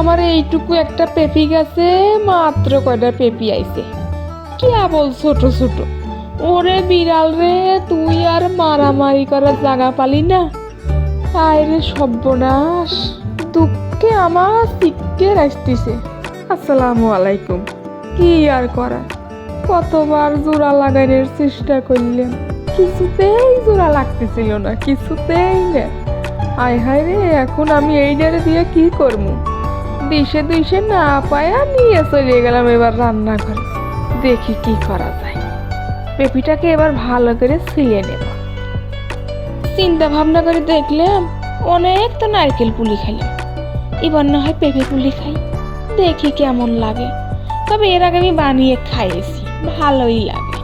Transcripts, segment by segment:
আমার এইটুকু একটা পেপি গাছে, মাত্র কয়টা পেপি আইছে। কি বল ছোট ছোট? ওরে বিড়াল রে, তুই আর মারামারি করার জায়গা পালি না? আয় রে সর্বনাশ দুঃখে আমার শিখতে আসতেছে আসসালামু আলাইকুম। কি আর করা কতবার জোড়া লাগানোর চেষ্টা করলাম। কিছুতেই জোড়া লাগতেছিল না, কিছুতেই না। হায় হায় রে, এখন আমি এই ডারে দিয়ে কি করব? দিশে দিশে না পায়া নিয়ে চলে গেলাম এবার রান্না করে দেখি কি করা যায়। পেঁপিটাকে এবার ভালো করে ছিলে নেব। চিন্তা ভাবনা করে দেখলাম অনেক তো নারকেল পুলি খেলাম। এবার না হয় পেঁপে পুলি খাই। দেখি কেমন লাগে। তবে এর আগে আমি বানিয়ে খাইয়েছি। ভালোই লাগে।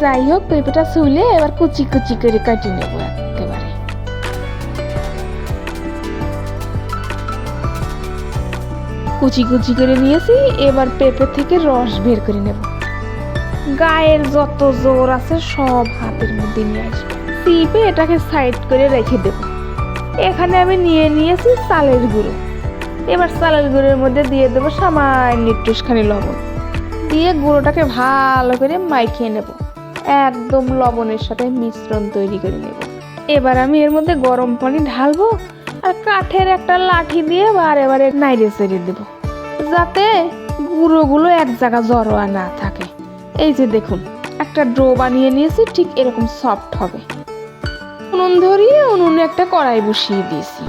যাই হোক, পেঁপেটা শুলে এবার কুচি কুচি করে কাটিয়ে নেব কুচি কুচি করে নিয়েছি, এবার পেঁপে থেকে রস বের করে নেব। গায়ের যত জোর আছে সব হাতের মধ্যে নিয়ে আসব। চিপে এটাকে সাইড করে রেখে দেব। এখানে আমি নিয়ে নিয়েছি চালের গুঁড়ো। এবার চালের গুঁড়োর মধ্যে দিয়ে দেবো সামান্য একটুখানি লবণ। দিয়ে গুঁড়োটাকে ভালো করে মাইখিয়ে নেব। একদম লবণের সাথে মিশ্রণ তৈরি করে নেব। এবার আমি এর মধ্যে গরম পানি ঢালবো। আর কাঠের একটা লাঠি দিয়ে বারে বারে নাইড়ে চেড়ে দেবো। যাতে গুঁড়োগুলো এক জায়গা জড়োয়া না থাকে। এই যে দেখুন, একটা ড্রো বানিয়ে নিয়েছি, ঠিক এরকম সফট হবে। উনুন ধরিয়ে উনুনে একটা কড়াই বসিয়ে দিয়েছি।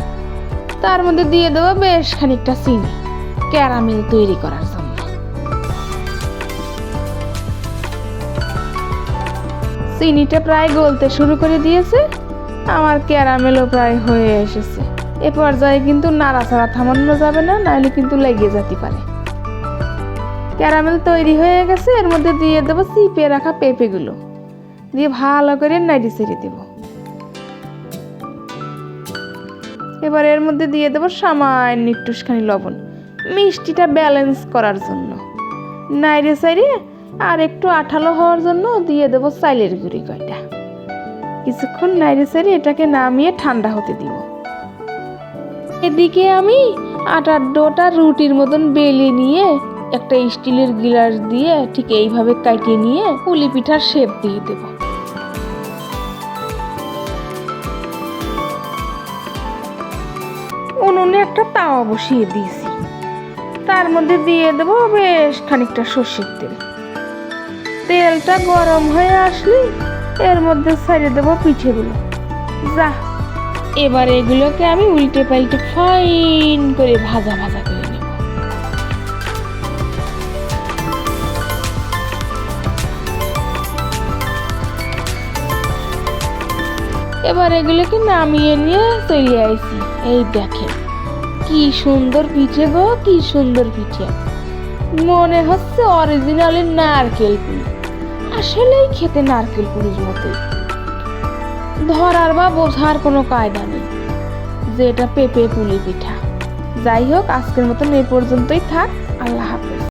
তার মধ্যে দিয়ে দেবো বেশ খানিকটা চিনি, ক্যারামেল তৈরি করার জন্য। চিনিটা প্রায় গলতে শুরু করে দিয়েছে, আমার ক্যারামেলও প্রায় হয়ে এসেছে। এ পর্যায়ে কিন্তু নাড়াচাড়া থামানো যাবে না নাহলে কিন্তু লেগে যেতে পারে। ক্যারামেল তৈরি হয়ে গেছে, এর মধ্যে দিয়ে দেবো চিপে রাখা পেঁপেগুলো। দিয়ে ভালো করে নাড়ি ছেড়ে দেব। এবার এর মধ্যে দিয়ে দেবো সামান্য একটুখানি লবণ। মিষ্টিটা ব্যালেন্স করার জন্য। নাইরে সাইরে আর একটু আঠালো হওয়ার জন্য দিয়ে দেবো চাইলের গুঁড়ি কয়টা। কিছুক্ষণ নাইরে সাইরে এটাকে নামিয়ে ঠান্ডা হতে দিব। এদিকে আমি আটার ডোটা রুটির মতন বেলে নিয়ে একটা স্টিলের গিলাস দিয়ে ঠিক এইভাবে কাটিয়ে নিয়ে পুলি পিঠার শেপ দিয়ে দেব। উনুনে একটা তাওয়া বসিয়ে দিয়েছি। তার মধ্যে দিয়ে দেবো বেশ খানিকটা সর্ষের তেল। তেলটা গরম হয়ে আসলে এর মধ্যে ছাড়িয়ে দেবো পিঠেগুলো। যা এবার এগুলোকে আমি উল্টে পাল্টে ফাইন করে ভাজা ভাজা করে নেব। এবার এগুলোকে নামিয়ে নিয়ে চলে আইছি। এই দেখেন, কি সুন্দর পিঠে গো, কি সুন্দর পিঠে। মনে হচ্ছে অরিজিনালি নারকেল পুলি। আসলেই খেতে নারকেল পুলির মতোই। ধরার বা বোঝার কোনো কায়দা নেই। যে এটা পেঁপে, পুলি, পিঠা। যাই হোক, আজকের মতন এই পর্যন্তই থাক। আল্লাহ হাফেজ।